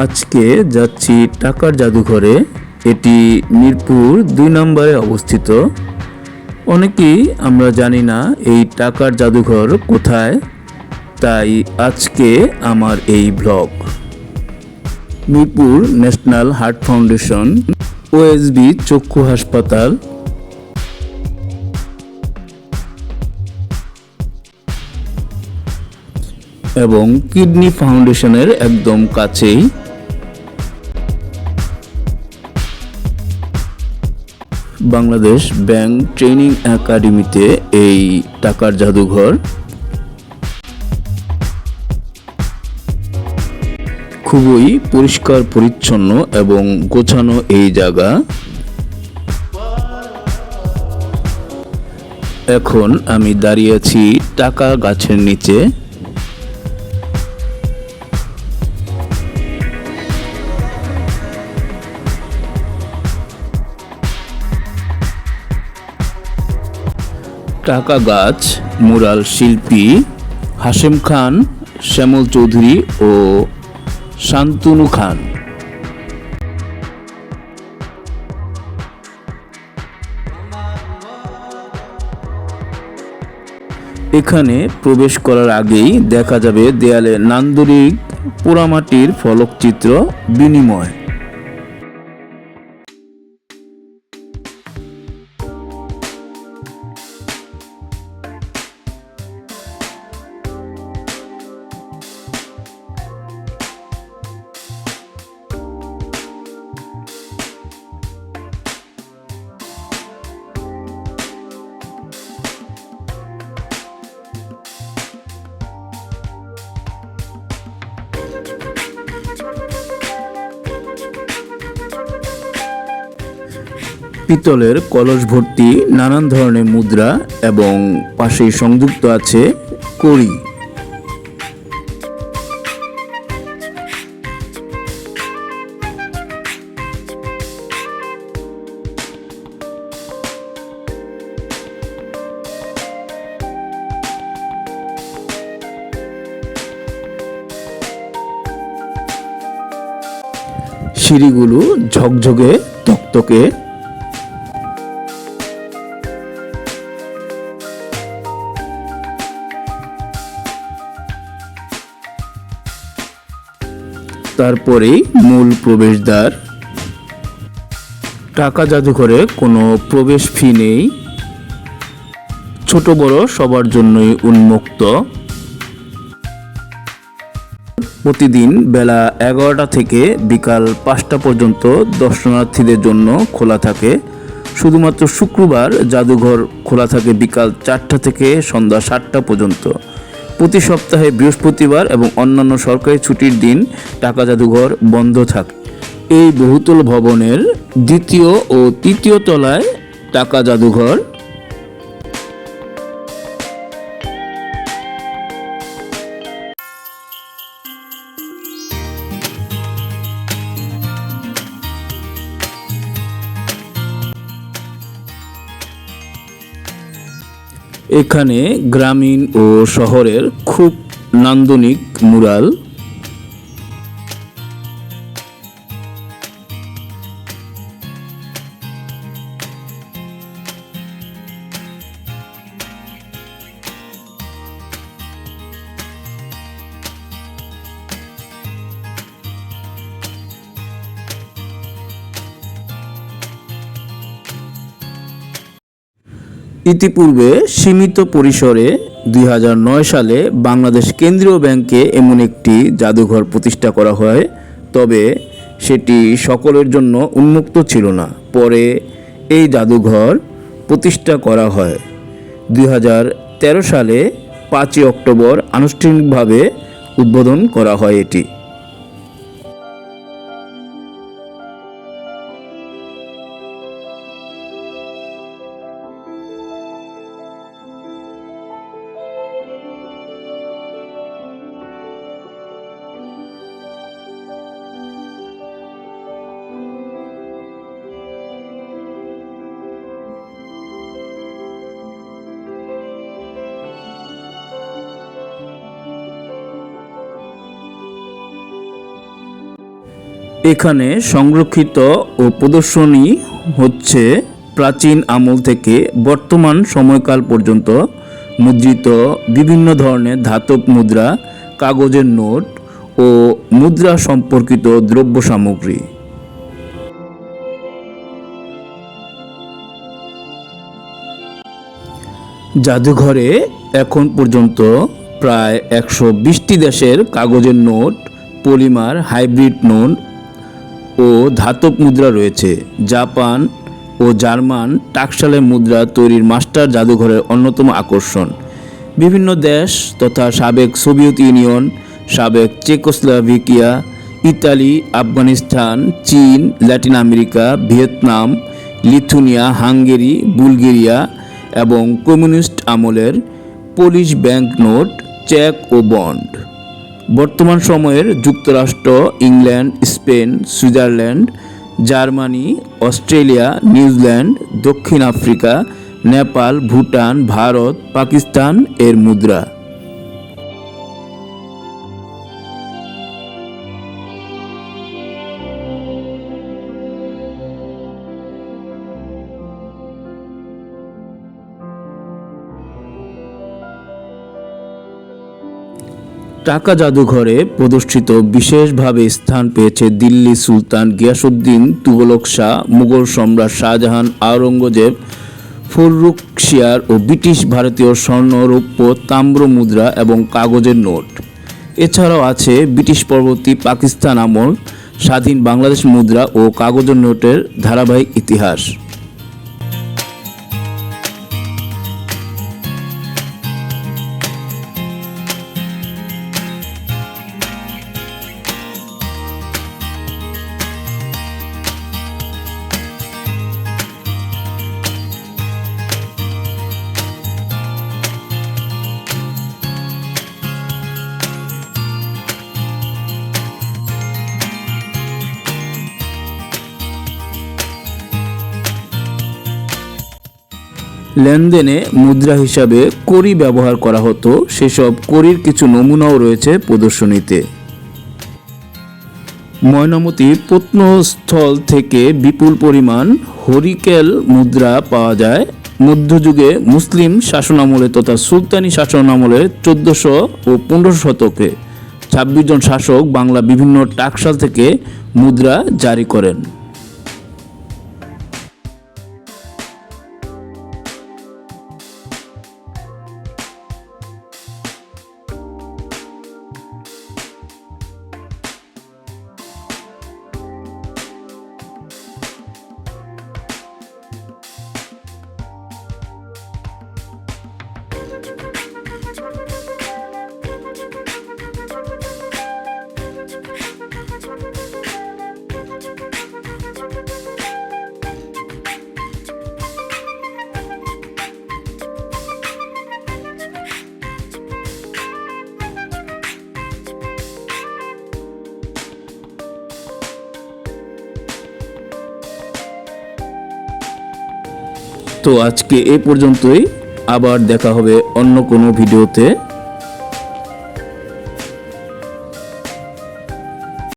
আজকে যাচ্ছি টাকার জাদুঘরে। এটি মিরপুর দুই নম্বরে অবস্থিত। অনেকেই আমরা জানি না এই টাকার জাদুঘর কোথায়, তাই আজকে আমার এই blog. Mirpur national heart foundation, OSB চক্ষু হাসপাতাল। এবং কিডনি ফাউন্ডেশনের একদম কাছেই বাংলাদেশ ব্যাংক ট্রেনিং একাডেমিতে এই টাকার জাদুঘর। খুবই পরিষ্কার, পরিচ্ছন্ন এবং গোছানো এই জায়গা। এখন আমি দাঁড়িয়ে আছি টাকা গাছের নিচে। টাকা গাছ, মুরাল শিল্পী, হাশেম খান, শ্যামল চৌধুরী ও শান্তনু খান। এখানে প্রবেশ করার আগেই দেখা যাবে দেয়ালে নান্দরিক পোড়ামাটির ফলকচিত্র বিনিময়। পিতলের কলস ভর্তি নানান ধরনের মুদ্রা এবং পাশেই সংযুক্ত আছে কড়ি। সিঁড়িগুলো ঝকঝকে তকতকে তারপরেই মূল প্রবেশদ্বার। টাকা জাদুঘরে কোনো প্রবেশ ফি নেই। ছোট বড় সবার জন্যই উন্মুক্ত। প্রতিদিন বেলা এগারোটা থেকে বিকাল পাঁচটা পর্যন্ত দর্শনার্থীদের জন্য খোলা থাকে। শুধুমাত্র শুক্রবার জাদুঘর খোলা থাকে বিকাল চারটা থেকে সন্ধ্যা সাতটা পর্যন্ত। প্রতি সপ্তাহে বৃহস্পতিবার এবং অন্যান্য সরকারি ছুটির দিন টাকা জাদুঘর বন্ধ থাকে। এই বহুতল ভবনের দ্বিতীয় ও তৃতীয় তলায় টাকা জাদুঘর এখানে গ্রামীণ ও শহরের খুব নান্দনিক মুরাল ইতিপূর্বে সীমিত পরিসরে দুই হাজার নয় সালে বাংলাদেশ কেন্দ্রীয় ব্যাংকে এমন একটি জাদুঘর প্রতিষ্ঠা করা হয়, তবে সেটি সকলের জন্য উন্মুক্ত ছিল না। পরে এই জাদুঘর প্রতিষ্ঠা করা হয়। দুই হাজার তেরো সালে পাঁচই অক্টোবর আনুষ্ঠানিকভাবে উদ্বোধন করা হয় এটি। এখানে সংরক্ষিত ও প্রদর্শনী হচ্ছে প্রাচীন আমল থেকে বর্তমান সময়কাল পর্যন্ত মুদ্রিত বিভিন্ন ধরনের ধাতব মুদ্রা, কাগজের নোট ও মুদ্রা সম্পর্কিত দ্রব্য সামগ্রী। জাদুঘরে এখন পর্যন্ত প্রায় একশো বিশটি দেশের কাগজের নোট, পলিমার, হাইব্রিড নোট ও ধাতব মুদ্রা রয়েছে। জাপান ও জার্মান টাকশালের মুদ্রা তৈরির মাস্টার জাদুঘরের অন্যতম আকর্ষণ। বিভিন্ন দেশ তথা সাবেক সোভিয়েত ইউনিয়ন, সাবেক চেকোস্লোভাকিয়া, ইতালি, আফগানিস্তান, চীন, Latin America, Vietnam, Lithuania, Hungary, Bulgaria এবং কমিউনিস্ট আমলের পোলিশ ব্যাংক নোট, চেক ও বন্ড। বর্তমান সময়ের যুক্তরাষ্ট্র, England, Spain, Switzerland, Germany, Australia, New Zealand, দক্ষিণ আফ্রিকা, নেপাল, ভুটান, ভারত, পাকিস্তান এর মুদ্রা। টাকা জাদুঘরে প্রদর্শিত বিশেষভাবে স্থান পেয়েছে দিল্লি সুলতান গিয়াসুদ্দিন তুগলক শাহ, মুঘল সম্রাট শাহজাহান, আওরঙ্গজেব ফররুকশিয়ার ও ব্রিটিশ ভারতীয় স্বর্ণ রৌপ্য তাম্র মুদ্রা এবং কাগজের নোট। এছাড়াও আছে ব্রিটিশ পরবর্তী পাকিস্তান আমল, স্বাধীন বাংলাদেশ মুদ্রা ও কাগজের নোটের ধারাবাহিক ইতিহাস। লেনদেনে মুদ্রা হিসাবে কড়ি ব্যবহার করা হতো, সেসব কড়ির কিছু নমুনাও রয়েছে প্রদর্শনীতে। ময়নামতি প্রত্নস্থল থেকে বিপুল পরিমাণ হরিকেল মুদ্রা পাওয়া যায়। মধ্যযুগে মুসলিম শাসনামলে তথা সুলতানি শাসনামলে চোদ্দশো ও পনেরোশো শতকে ছাব্বিশ জন শাসক বাংলা বিভিন্ন টাকশাল থেকে মুদ্রা জারি করেন। তো আজকে এ পর্যন্তই। আবার দেখা হবে অন্য কোনো ভিডিওতে।